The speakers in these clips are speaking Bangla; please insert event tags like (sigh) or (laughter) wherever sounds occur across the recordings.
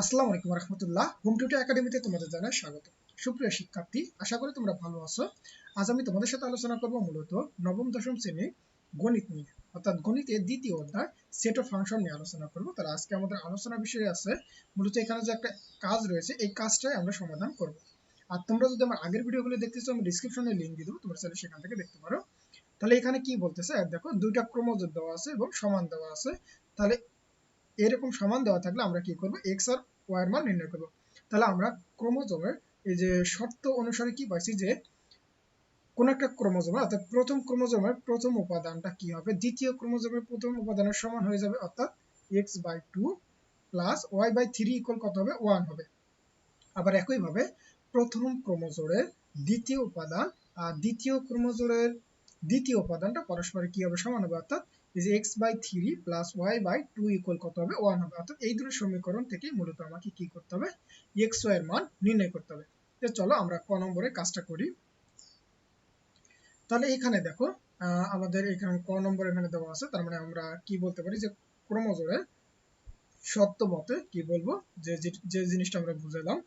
আসসালামু আলাইকুম রহমতুল্লাহ হোম একাডেমিতে তোমাদের স্বাগত। সুপ্রিয় শিক্ষার্থী, আশা করি তোমরা ভালো আছো। আজ আমি তোমাদের সাথে আলোচনা করব মূলত নবম, দশম শ্রেণি গণিত নিয়ে। অর্থাৎ গণিতের দ্বিতীয় অধ্যায় সেট অফ ফাংশন নিয়ে আলোচনা করব। আজকে আমাদের আলোচনা বিষয় আছে, মূলত এখানে যে একটা কাজ রয়েছে, এই কাজটাই আমরা সমাধান করব। আর তোমরা যদি আমার আগের ভিডিওগুলো দেখতেছো, আমি ডিসক্রিপশনে লিঙ্ক দিয়ে দেবো, তোমরা চাইলে সেখান থেকে দেখতে পারো। তাহলে এখানে কি বলতেছে? দেখো, দুইটা ক্রমজোর দেওয়া আছে এবং সমান দেওয়া আছে। তাহলে এরকম সমান দেওয়া থাকলে আমরা কি করব? এক্স আর ওয়াই এর মান নির্ণয় করব। তাহলে আমরা ক্রোমোজোমের এই যে শর্ত অনুসারে কি পাইছি যে কোন একটা ক্রোমোজোমের অর্থাৎ প্রথম ক্রোমোজোমের প্রথম উপাদানটা কি হবে? দ্বিতীয় ক্রোমোজোমের প্রথম উপাদানের সমান হয়ে যাবে, অর্থাৎ x by two plus y by three equal কত হবে? ওয়ান হবে। আবার একইভাবে প্রথম ক্রোমোজোমের দ্বিতীয় উপাদান আর দ্বিতীয় ক্রোমোজোমের দ্বিতীয় উপাদানটা পরস্পর কি হবে? সমান হবে, অর্থাৎ এই যে এক্স বাই থ্রি কত হবে? হবে। অর্থাৎ এই দুটো সমীকরণ থেকে মূলত আমাকে কি করতে হবে? এর মান নির্ণয় করতে হবে। তো চলো আমরা ক কাজটা করি। তাহলে এখানে দেখো আমাদের এখানে ক নম্বর এখানে দেওয়া আছে। তার মানে আমরা কি বলতে পারি যে ক্রোমোজোমের সত্য মতে কি বলব? যে যে জিনিসটা আমরা বুঝালাম।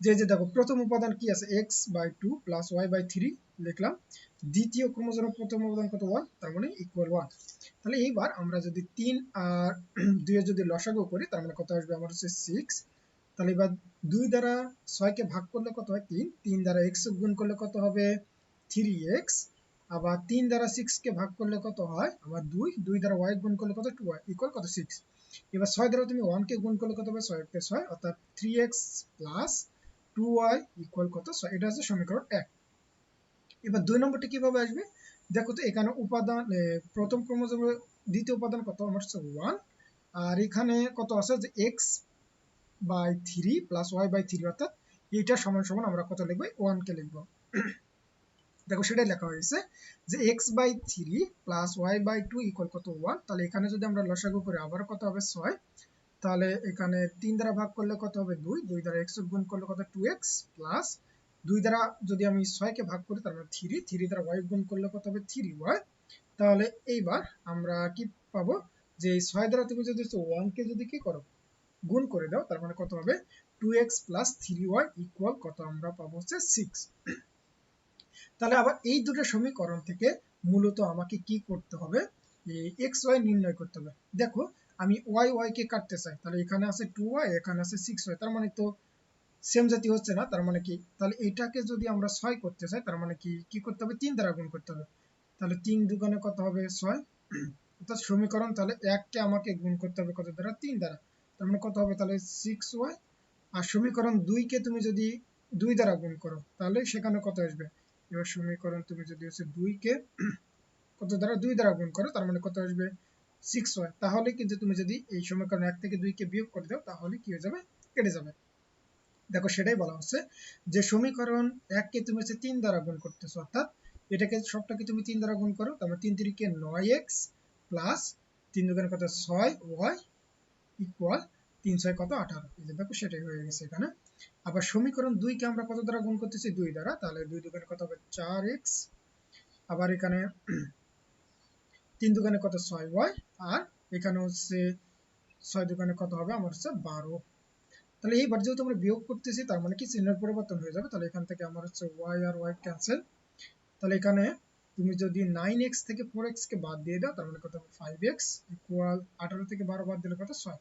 যে যে দেখো, প্রথম উপাদান কি আছে? X by two plus y by three লিখলাম। দ্বিতীয় ক্রোমোজোমের প্রথম উপাদান কত? ওয়ান তার মানে ইকুয়াল ওয়ান তাহলে এইবার আমরা যদি তিন আর (clears throat) দুই যদি লসাগু করি, তার মানে কত আসবে? আমার হচ্ছে সিক্স তাহলে এবার দুই দ্বারা ছয়কে ভাগ করলে কত হয়? তিন। তিন দ্বারা এক্স গুণ করলে কত হবে? থ্রি এক্স আবার তিন দ্বারা সিক্স কে ভাগ করলে কত হয়? আমার দুই। দুই দ্বারা ওয়াই গুণ করলে কত? টু ওয়াই ইকুয়াল কত? সিক্স এবার ছয় দ্বারা তুমি ওয়ান কে গুণ করলে কত হবে? ছয় ছয়, অর্থাৎ three x plus two y equal কত? এটা হচ্ছে সমীকরণ এক। এবার দুই নম্বরটি কীভাবে আসবে? দেখো তো, এখানে উপাদান প্রথম ক্রোমোজোমের দ্বিতীয় উপাদান কত? আমার হচ্ছে ওয়ান আর এখানে কত আছে? যে x by three plus y by three অর্থাৎ এইটা সমান সমান আমরা কত লিখব? ওয়ান কে লিখব। দেখো, সেটাই লেখা হয়েছে যে x by three plus y by two equal কত? ওয়ান তাহলে এখানে যদি আমরা লসাগু করি আবার কত হবে? ছয়। তাহলে এখানে তিন দ্বারা ভাগ করলে কত হবে? দুই। দুই দ্বারা এক্স গুণ করলে কত? টু এক্স প্লাস দুই দ্বারা যদি আমি ছয়কে ভাগ করি মানে থ্রি থ্রি দ্বারা ওয়াই গুণ করলে কত হবে? থ্রি ওয়াই তাহলে এইবার আমরা কি পাবো? যে ছয় দ্বারা তুমি যদি ওয়ানকে যদি কি করো, গুণ করে দাও, তার মানে কত হবে? Two x plus three y equal কত আমরা পাবো হচ্ছে সিক্স তাহলে আবার এই দুটো সমীকরণ থেকে মূলত আমাকে কি করতে হবে? এক্স ওয়াই নির্ণয় করতে হবে। দেখো আমি ওয়াই ওয়াই কে কাটতে চাই, তাহলে এখানে আছে টু ওয়াই এখানে আছে সিক্স ওয়াই তার মানে তো সেম জাতি হচ্ছে না, তার মানে কি? তাহলে এটাকে যদি আমরা ছয় করতে চাই, তার মানে কি কি করতে হবে? তিন দ্বারা গুণ করতে হবে। তাহলে তিন দুগুণে কত হবে? ছয়। (clears throat) অর্থাৎ সমীকরণ, তাহলে এককে আমাকে গুণ করতে হবে কত দ্বারা? তিন দ্বারা। তার মানে কত হবে? তাহলে সিক্স ওয়াই আর সমীকরণ দুইকে তুমি যদি দুই দ্বারা গুণ করো, তাহলে সেখানে কত আসবে? এবার সমীকরণ তুমি যদি হচ্ছে দুইকে (clears throat) কত দ্বারা? দুই দ্বারা গুণ করো, তার মানে কত আসবে? সিক্স ওয়াই তাহলে কিন্তু তুমি যদি এই সমীকরণ এক থেকে দুইকে বিয়োগ করে দাও, তাহলে কি হয়ে যাবে? কেটে যাবে। দেখো সেটাই বলা হচ্ছে যে সমীকরণ এককে তুমি হচ্ছে তিন দ্বারা গুণ করতেছো, অর্থাৎ এটাকে সবটাকে তুমি তিন দ্বারা গুণ করো, তারপর তিন তিরিকে নয় এক্স প্লাস তিন দুগুণে কত? ছয় ওয়াই ইকুয়াল তিন ছয় কত? আঠারো। এই যে দেখো সেটাই হয়ে গেছে এখানে। আবার সমীকরণ দুইকে আমরা কত দ্বারা গুণ করতেছি? দুই দ্বারা। তাহলে দুই দুগুণে কত হবে? চার এক্স। আবার এখানে তিন দোকানে কত? ছয়। ওয়াই। আর এখানে হচ্ছে ছয় দোকানে কত হবে? আমার হচ্ছে বারো। তাহলে এইবার যেহেতু আমরা বিয়োগ করতেছি, তার মানে কি? চিহ্নের পরিবর্তন হয়ে যাবে। তাহলে এখান থেকে আমার হচ্ছে ওয়াই আর ওয়াই ক্যান্সেল। তাহলে এখানে তুমি যদি নাইন এক্স থেকে ফোর এক্স কে বাদ দিয়ে দাও, তার মানে কত হবে? ফাইভ এক্স ইকুয়াল আঠারো থেকে বারো বাদ দিলে কত? ছয়।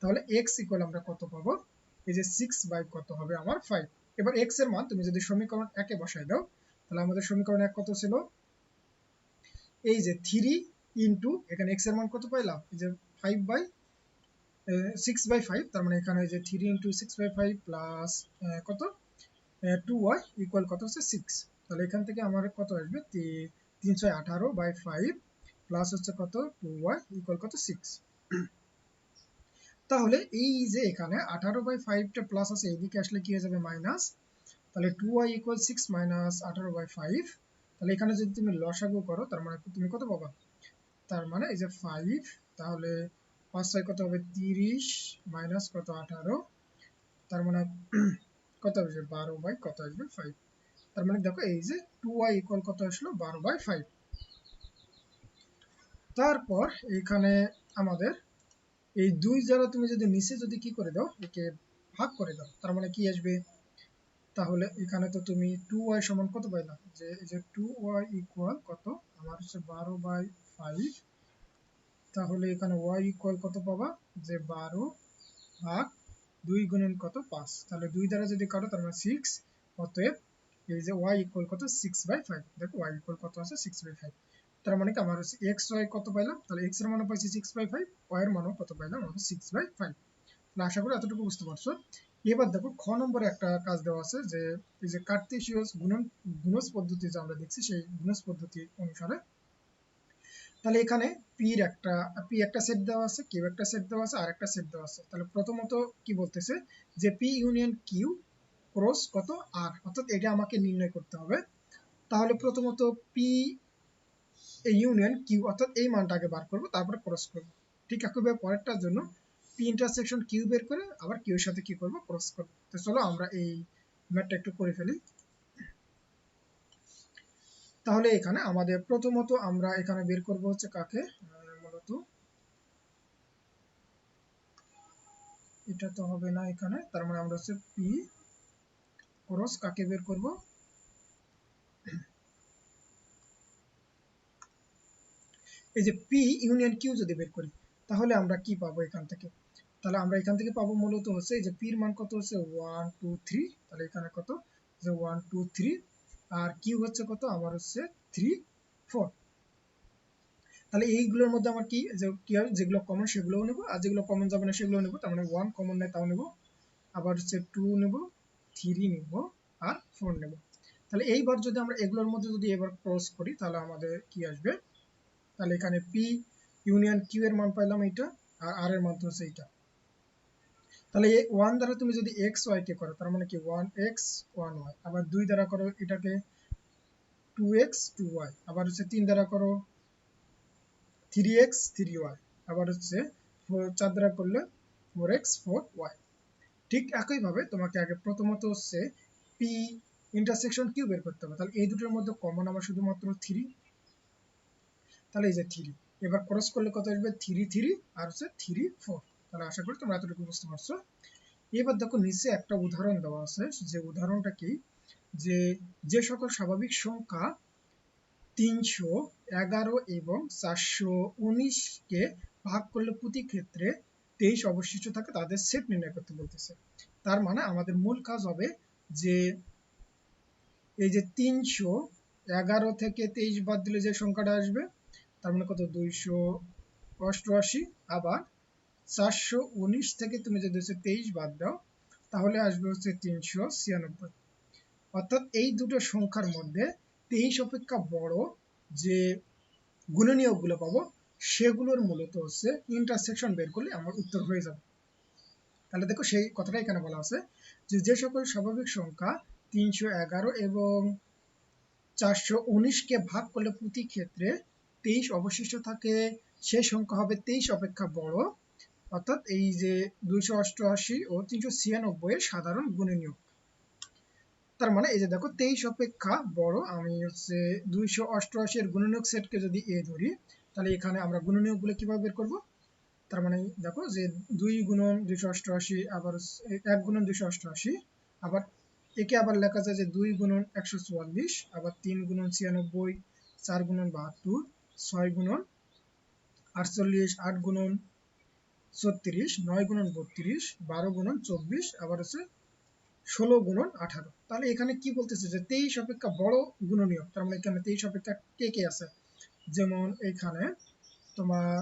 তাহলে এক্স ইকুয়াল আমরা কত পাবো? এই যে সিক্স বাই কত হবে? আমার ফাইভ। এবার এক্সের মান তুমি যদি সমীকরণ একে বসাই দাও, তাহলে আমাদের সমীকরণ এক কত ছিল? এই যে থ্রি ইন্টু এখানে এক্সের মান কত পাইলাম? এই যে five by six by five তার মানে এখানে যে three into six by five plus কত? টু ওয়াই ইকুয়াল কত হচ্ছে সিক্স তাহলে এখান থেকে আমার কত আসবে? তিনশো আঠারো বাই ফাইভ প্লাস হচ্ছে কত? টু ওয়াই ইকুয়াল কত? সিক্স তাহলে এই যে এখানে আঠারো বাই ফাইভটা প্লাস আছে এদিকে আসলে কি হয়ে যাবে? মাইনাস তাহলে two y equal six minus আঠারো বাই ফাইভ তাহলে এখানে যদি তুমি লসাগু করো, তার মানে তুমি কত পাবা? তার মানে এই যে ফাইভ তাহলে পাঁচ ছয় কত হবে? তিরিশ মাইনাস কত? আঠারো। তার মানে (clears throat) কত আসবে? বারো বাই কত আসবে? ফাইভ তার মানে দেখো এই যে টু ওয়াই ইকুয়াল কত আসলো? বারো বাই ফাইভ তারপর এখানে আমাদের এই দুই দ্বারা তুমি যদি নিচে যদি কি করে দাও? একে ভাগ করে দাও। তার মানে কি আসবে? তাহলে এখানে তো তুমি টু ওয়াই সমান কত পাইলা? যে এই যে টু ওয়াই ইকুয়াল কত? আমার হচ্ছে বারো বাই ফাইভ তাহলে এখানে ওয়াই ইকুয়াল কত পাবা? যে বারো ভাগ দুই গুণন কত? পাঁচ। তাহলে দুই দ্বারা যদি কাটো, তার মানে সিক্স অতএব এই যে ওয়াই ইকুয়াল কত? সিক্স বাই ফাইভ দেখো ওয়াই ইকুয়াল কত আছে? সিক্স বাই ফাইভ তার মানে কি? আমার হচ্ছে এক্স কত পাইলাম? তাহলে এক্সের মানও পাইছি সিক্স বাই ফাইভ ওয়াই এর মানও কত পাইলাম? আমরা সিক্স বাই ফাইভ তাহলে আশা করি এতটুকু বুঝতে পারছ। এবার দেখো, খ নম্বরে একটা কাজ দেওয়া আছে যে, এই যে কার্তেশীয় গুণন, গুণজ পদ্ধতি যে আমরা দেখছি, সেই গুণজ পদ্ধতি অনুসারে তাহলে এখানে পির একটা পি একটা সেট দেওয়া আছে কিউ একটা সেট দেওয়া আছে আর একটা সেট দেওয়া আছে। তাহলে প্রথমত কি বলতেছে? যে পি ইউনিয়ন কিউ ক্রস কত আর অর্থাৎ এটা আমাকে নির্ণয় করতে হবে। তাহলে প্রথমত পি ইউনিয়ন কিউ অর্থাৎ এই মানটা আগে বার করব, তারপরে ক্রস করব। ঠিক একইভাবে পরেরটার জন্য পি ইন্টারসেকশন কিউ বের করে আবার কিউ এর সাথে কি করব? ক্রস করব। তো চলো আমরা এই ম্যাথটা একটু করে ফেলি। তাহলে এখানে আমাদের প্রথমত আমরা এখানে বের করব হচ্ছে কাকে? মূলত। এটা তো হবে না এখানে, তার মানে আমরা হচ্ছে পি ক্রস কাকে বের করব? এই যে পি ইউনিয়ন কিউ যদি বের করি, তাহলে আমরা কি পাবো এখান থেকে? তাহলে আমরা এখান থেকে পাবো মূলত হচ্ছে এই যে পির মান কত হচ্ছে? ওয়ান টু থ্রি তাহলে এখানে কত? যে ওয়ান টু থ্রি আর কিউ হচ্ছে কত? আমার হচ্ছে থ্রি ফোর তাহলে এইগুলোর মধ্যে আমার কি কি হবে? যেগুলো কমন সেগুলোও নেব, আর যেগুলো কমন যাবে না সেগুলো নেব, তার মানে ওয়ান কমন নেয় তাও নেব। আবার হচ্ছে টু নেব থ্রি নেব, আর ফোর নেব। তাহলে এইবার যদি আমরা এগুলোর মধ্যে যদি এবার ক্রস করি, তাহলে আমাদের কি আসবে? তাহলে এখানে পি ইউনিয়ন কিউ এর মান পাইলাম এইটা, আর আর এর মান হচ্ছে এইটা। তাহলে এই ওয়ান দ্বারা তুমি যদি এক্স ওয়াই কে করো, তার মানে কি? ওয়ান এক্স ওয়ান ওয়াই আবার দুই দ্বারা করো এটাকে টু এক্স টু ওয়াই আবার হচ্ছে তিন দ্বারা করো থ্রি এক্স থ্রি ওয়াই আবার হচ্ছে চার দ্বারা করলে ফোর এক্স ফোর ওয়াই ঠিক একইভাবে তোমাকে আগে প্রথমত হচ্ছে পি ইন্টারসেকশন কিউ বের করতে হবে। তাহলে এই দুটোর মধ্যে কমন আমার শুধুমাত্র থ্রি তাহলে এই যে থ্রি এবার ক্রস করলে কত আসবে? থ্রি থ্রি আর হচ্ছে থ্রি ফোর তাহলে আশা করি তোমরা এতটুকু বুঝতে পারছ। এবার দেখো নিচে একটা উদাহরণ দেওয়া আছে। যে উদাহরণটা কি? যে যে সকল স্বাভাবিক সংখ্যা তিনশো এগারো এবং চারশো উনিশকে ভাগ করলে প্রতি ক্ষেত্রে তেইশ অবশিষ্ট থাকে, তাদের সেট নির্ণয় করতে বলতেছে। তার মানে আমাদের মূল কাজ হবে যে এই যে তিনশো এগারো থেকে তেইশ বাদ দিলে যে সংখ্যাটা আসবে, তার মানে কত? দুইশো অষ্টআশি। আবার চারশো উনিশ থেকে তুমি যদি হচ্ছে তেইশ বাদ দাও, তাহলে আসবে হচ্ছে তিনশো ছিয়ানব্বই। অর্থাৎ এই দুটো সংখ্যার মধ্যে তেইশ অপেক্ষা বড় যে গুণনীয়কগুলো পাবো, সেগুলোর মূলত হচ্ছে ইন্টারসেকশন বের করলে আমার উত্তর হয়ে যাবে। তাহলে দেখো সেই কথাটা এখানে বলা আছে যে যে সকল স্বাভাবিক সংখ্যা তিনশো এগারো এবং চারশো উনিশকে ভাগ করলে প্রতি ক্ষেত্রে তেইশ অবশিষ্ট থাকে, সেই সংখ্যা হবে তেইশ অপেক্ষা বড়। অর্থাৎ এই যে দুইশো অষ্টআশি ও তিনশো ছিয়ানব্বই সাধারণ গুণনীয়ক তার মানে এই যে দেখো, তেইশ অপেক্ষা বড়। আমি হচ্ছে দুইশো অষ্টআশি এর গুণনীয়ক সেটকে যদি এ ধরি, তাহলে এখানে আমরা গুণনীয়কগুলো কীভাবে বের করব? তার মানে দেখো যে দুই গুণন দুইশো অষ্টআশি, আবার এক গুণন দুইশো অষ্টআশি, আবার একে আবার লেখা যায় যে দুই গুণন একশো চুয়াল্লিশ, আবার তিন গুণন ছিয়ানব্বই, চার গুণন বাহাত্তর, ছয় গুণন আটচল্লিশ, আট গুণন ছত্রিশ, নয় গুণন বত্রিশ, বারো গুণন চব্বিশ, আবার হচ্ছে ষোলো গুণন আঠারো। তাহলে এখানে কি বলতেছে যে তেইশ অপেক্ষা বড় গুণনীয় তার মানে এখানে তেইশ অপেক্ষা কে কে আছে? যেমন এখানে তোমার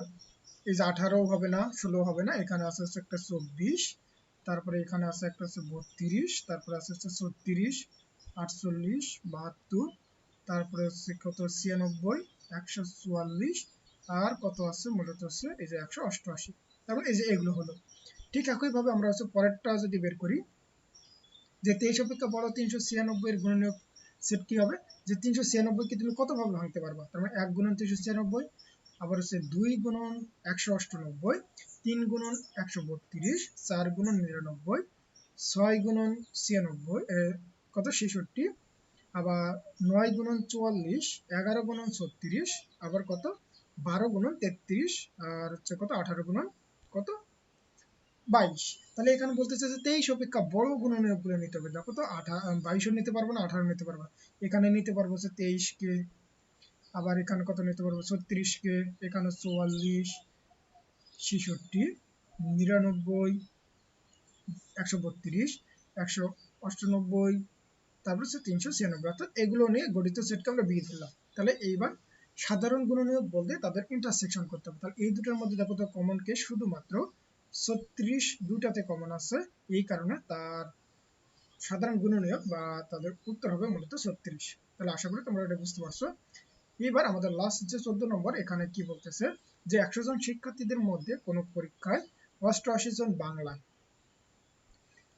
এই যে আঠারো হবে না, ষোলো হবে না, এখানে আছে হচ্ছে একটা চব্বিশ, তারপরে এখানে আছে একটা হচ্ছে বত্রিশ, তারপরে আছে হচ্ছে ছত্রিশ, আটচল্লিশ, বাহাত্তর, তারপরে হচ্ছে কত? ছিয়ানব্বই, একশো চুয়াল্লিশ, আর কত আছে? মূলত হচ্ছে এই যে একশো অষ্টআশি। তারপরে এই যে এগুলো হলো। ঠিক একইভাবে আমরা হচ্ছে পরেরটা যদি বের করি, যে তেইশ অপেক্ষা বড় তিনশো ছিয়ানব্বই এর গুণনীয়ক সেট কি হবে? যে তিনশো ছিয়ানব্বইকে তুমি কত ভাবে ভাঙতে পারবা? তার মানে এক গুণন তিনশো ছিয়ানব্বই, আবার হচ্ছে দুই গুণন একশো অষ্টানব্বই, তিন গুণন একশো বত্রিশ, চার গুণন নিরানব্বই, ছয় গুণন ছিয়ানব্বই কত? ছেষট্টি, আবার নয় গুণন চুয়াল্লিশ, এগারো গুণন ছত্রিশ, আবার কত? বারো গুণন তেত্রিশ, আর হচ্ছে কত? আঠারো গুণন কত? বাইশ। তাহলে এখানে বলতেছে যে তেইশ অপেক্ষা বড় গুণনীয়কগুলো নিতে হবে। দেখো তো বাইশও নিতে পারব না, আঠারো নিতে পারব এখানে নিতে পারব হচ্ছে তেইশকে। আবার এখানে কত নিতে পারব? ছত্রিশকে। এখানে চুয়াল্লিশ, ছেষট্টি, নিরানব্বই, একশো বত্রিশ, একশো অষ্টানব্বই, তারপর হচ্ছে তিনশো ছিয়ানব্বই। অর্থাৎ এগুলো নিয়ে গঠিত সেটকে আমরা বিয়ে ধরলাম তাহলে এইবার সাধারণ গুণনীয়ক বলতে তাদের ইন্টারসেকশন করতে হবে। তাহলে এই দুটোর মধ্যে দেখো তো কমন কে শুধুমাত্র ছত্রিশ দুটাতে কমন আছে, এই কারণে তার সাধারণ গুণনীয়ক বা তাদের উত্তর হবে মূলত ছত্রিশ। তাহলে আশা করি তোমরা এটা বুঝতে পারছ। এবার আমাদের লাস্ট যে চোদ্দ নম্বর, এখানে কি বলতেছে? যে একশো জন শিক্ষার্থীদের মধ্যে কোনো পরীক্ষায় অষ্টআশি জন বাংলায়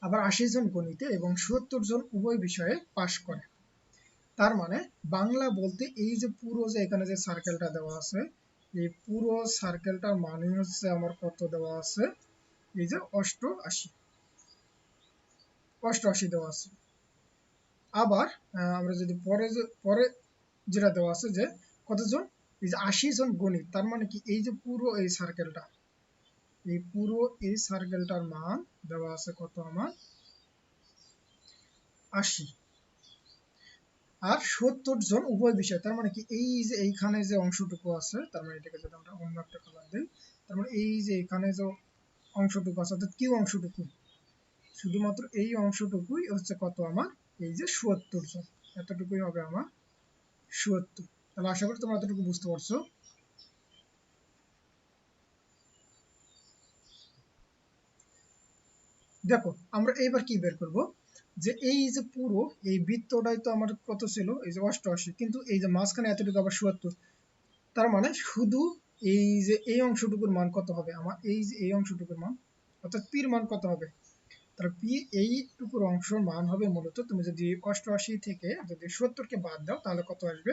আবার আশি জন গণিতে এবং সত্তর জন উভয় বিষয়ে পাশ করে। তার মানে বাংলা বলতে এই যে পুরো যে এখানে যে সার্কেলটা দেওয়া আছে, এই পুরো সার্কেলটার মানে হচ্ছে আমার কত দেওয়া আছে? এই যে অষ্ট অষ্টআশি। অষ্টআশি দেওয়া আছে। আবার আমরা যদি পরে যে, পরে যেটা দেওয়া আছে যে কতজন? এই যে আশি জন গণিত। তার মানে কি এই যে পুরো এই সার্কেলটা এই পুরো এই সার্কেলটার মান দেওয়া আছে কত আমার? আশি। আর সত্তর জন উভয় বিষয়, তার মানে কি এই যে এইখানে যে অংশটুকু আছে, তার মানে এটাকে যদি আমরা অন্য একটা কালার দিই, তার মানে এই যে এখানে যে অংশটুকু আছে, অর্থাৎ কি অংশটুকু? শুধুমাত্র এই অংশটুকুই হচ্ছে কত আমার? এই যে সত্তর জন। এতটুকুই হবে আমার সত্তর। তাহলে আশা করি তোমরা এতটুকু বুঝতে পারছ। দেখো, আমরা এইবার কি বের করব? যে এই যে পুরো, এই বৃত্তটাই তো আমার কত ছিল? এই যে অষ্টআশি। কিন্তু এই যে মাঝখানে এতটুকু আবার চুয়াত্তর তার মানে শুধু এই যে এই অংশটুকুর মান কত হবে? আমার এই যে এই অংশটুকুর মান, অর্থাৎ পির মান কত হবে? তাহলে পি এইটুকুর মান হবে মূলত তুমি যদি অষ্টআশি থেকে যদি সত্তরকে বাদ দাও, তাহলে কত আসবে?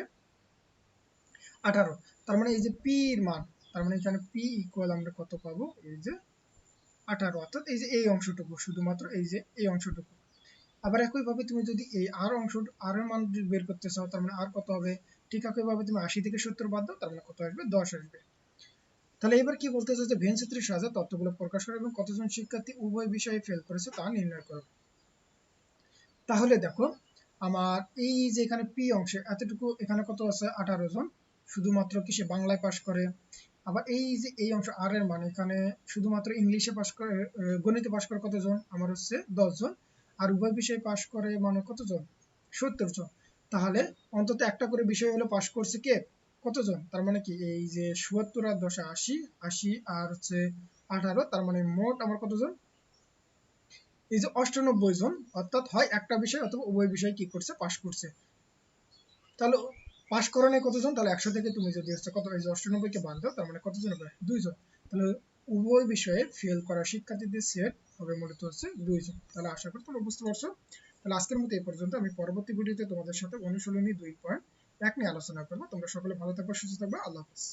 আঠারো। তার মানে এই যে পির মান, তার মানে এখানে পি ইকুয়াল আমরা কত পাবো? এই যে আঠারো। অর্থাৎ এই যে এই অংশটুকু, শুধুমাত্র এই যে এই অংশটুকু। আবার একইভাবে তুমি যদি এই আর অংশ, আর এর মান বের করতে চাও, তার মানে আর কত হবে? ঠিক একইভাবে তুমি আশি থেকে সত্তর বাদ দাও, তার মানে কত আসবে? দশ আসবে। তাহলে এবার কি বলতে যে ভেন চিত্রের সাহায্যে তথ্যগুলো প্রকাশ করে এবং কতজন শিক্ষার্থী উভয় বিষয়ে ফেল করেছে তা নির্ণয় করো। তাহলে দেখো, আমার এই যে এখানে পি অংশে এতটুকু, এখানে কত আছে? আঠারো জন। শুধুমাত্র কিসে বাংলায় পাশ করে? আবার এই যে এই অংশ আর এর মানে এখানে শুধুমাত্র ইংলিশে পাশ করে, গণিতে পাশ করে কতজন? আমার হচ্ছে দশ জন। আর উভয় বিষয়ে পাশ করে মানে কতজন? সত্তর জন। তাহলে অন্তত একটা করে বিষয় হলো পাশ করছে কে? কতজন? তার মানে কি এই যে সত্তর আর দশে আশি আশি আর হচ্ছে আঠারো, তার মানে মোট আমার কতজন? এই যে অষ্টানব্বই জন, অর্থাৎ হয় একটা বিষয় অথবা উভয় বিষয় কি করছে? পাশ করছে। তাহলে পাশ করানে কতজন? তাহলে একশো থেকে তুমি যদি হচ্ছে কত এই যে অষ্টানব্বইকে বাদ দাও, তার মানে কতজন হবে? দুইজন। তাহলে উভয় বিষয়ে ফেল করা শিক্ষার্থীদের সেট হবে মূলত হচ্ছে দুইজন। তাহলে আশা করি তোমরা বুঝতে পারছ। তাহলে আজকের মতো এই পর্যন্ত। আমি পরবর্তী ভিডিওতে তোমাদের সাথে অনুশীলনী দুই পয়েন্ট এক নিয়ে আলোচনা করব। তোমরা সকলে ভালো থাকবে, সুস্থ থাকবে। আল্লাহ হাফিজ।